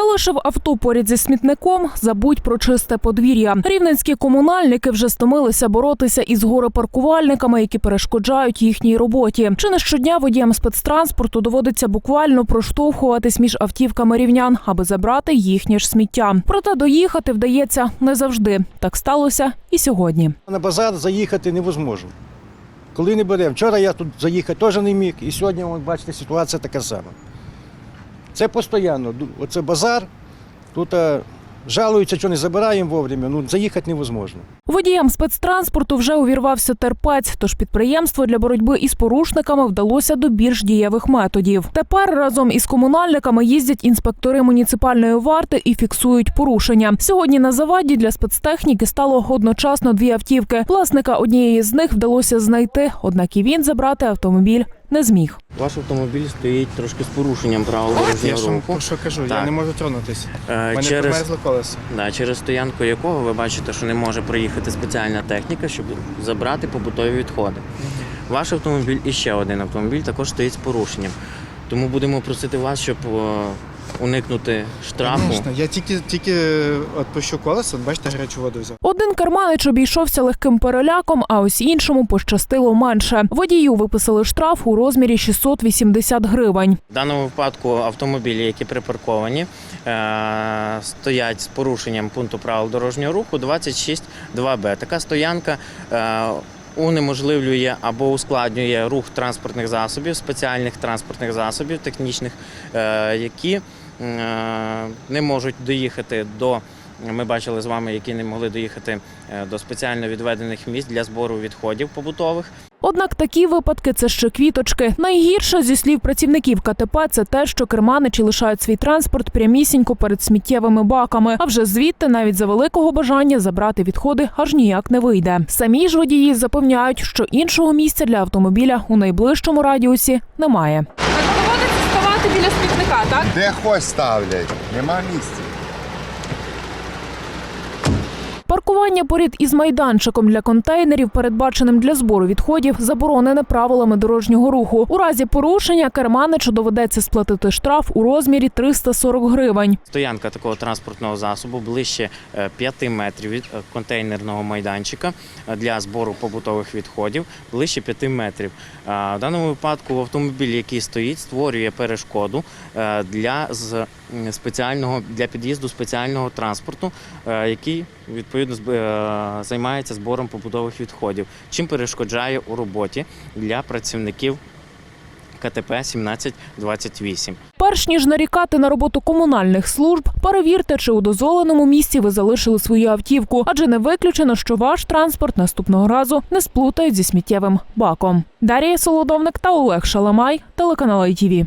Залишив авто поряд зі смітником, забудь про чисте подвір'я. Рівненські комунальники вже стомилися боротися із горе-паркувальниками, які перешкоджають їхній роботі. Чи не щодня водіям спецтранспорту доводиться буквально проштовхуватись між автівками рівнян, аби забрати їхнє ж сміття. Проте доїхати вдається не завжди. Так сталося і сьогодні. На базар заїхати невозможно. Коли не беремо. Вчора я тут заїхати теж не міг, і сьогодні, бачите, ситуація така сама. Це постійно. Оце базар, тут е, жалуються, що не забираємо вовремя, ну заїхати невозможно. Водіям спецтранспорту вже увірвався терпець, тож підприємство для боротьби із порушниками вдалося до більш дієвих методів. Тепер разом із комунальниками їздять інспектори муніципальної варти і фіксують порушення. Сьогодні на заваді для спецтехніки стало одночасно дві автівки. Власника однієї з них вдалося знайти, однак і він забрати автомобіль не зміг. Ваш автомобіль стоїть трошки з порушенням правил Я дорожнього ж руху. що кажу, я Так. не можу тронутися. У Е, мене Через, померзло колеса. да, через стоянку якого ви бачите, що не може проїхати спеціальна техніка, щоб забрати побутові відходи. Ваш автомобіль і ще один автомобіль також стоїть з порушенням. Тому будемо просити вас, щоб е, уникнути штрафу. Звісно, я тільки, тільки відпущу колесо, бачите, гарячу воду взяв. Один карманич обійшовся легким переляком, а ось іншому пощастило менше. Водію виписали штраф у розмірі 680 гривень. В даному випадку автомобілі, які припарковані, е, стоять з порушенням пункту правил дорожнього руху 26.2б. Така стоянка е, унеможливлює або ускладнює рух транспортних засобів, спеціальних транспортних засобів технічних, е, які е, не можуть доїхати до. Ми бачили з вами, які не могли доїхати е, до спеціально відведених місць для збору відходів побутових. Однак такі випадки це ще квіточки. Найгірше зі слів працівників КТП це те, що керманичі лишають свій транспорт прямісінько перед сміттєвими баками. А вже звідти навіть за великого бажання забрати відходи аж ніяк не вийде. Самі ж водії запевняють, що іншого місця для автомобіля у найближчому радіусі немає. Доводиться ставати біля смітника, так? Де хоч ставлять, нема місця. Паркування поряд із майданчиком для контейнерів, передбаченим для збору відходів, заборонене правилами дорожнього руху. У разі порушення керманичу доведеться сплатити штраф у розмірі 340 гривень. Стоянка такого транспортного засобу ближче 5 метрів від е, контейнерного майданчика е, для збору побутових відходів, ближче 5 метрів. В даному випадку автомобіль, який стоїть, створює перешкоду е, для спеціального для під'їзду спеціального транспорту, е, який відповідно зб- е, займається збором побутових відходів, чим перешкоджає у роботі для працівників КТП 1728. Перш ніж нарікати на роботу комунальних служб, перевірте, чи у дозволеному місці ви залишили свою автівку, адже не виключено, що ваш транспорт наступного разу не сплутають зі сміттєвим баком. Дарія Солодовник та Олег Шаламай, телеканал ITV.